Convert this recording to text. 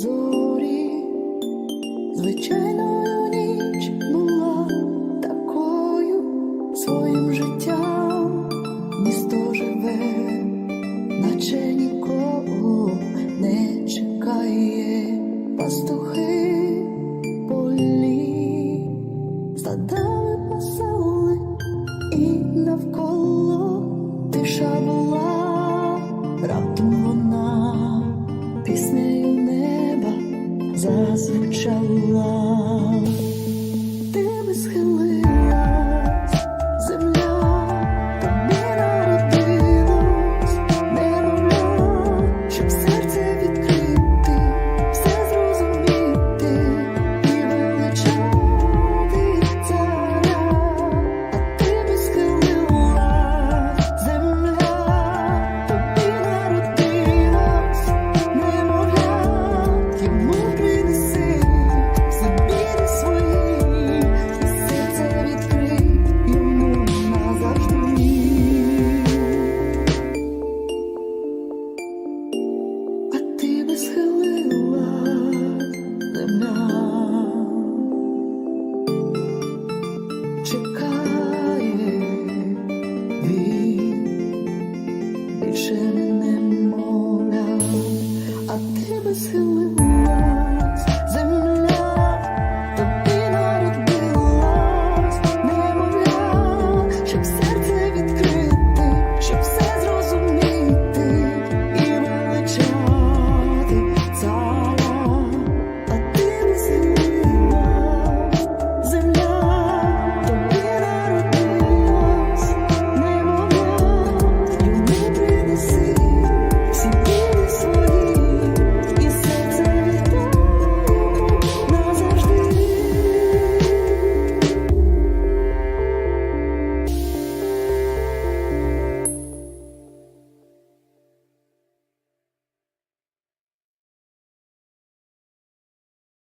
зорі, звичайною ніч була такою своїм життям. Місто живе, наче нікого не чекає, пастухи полі, стадали пасали і навколо тиша була. 再次张望。was who we were.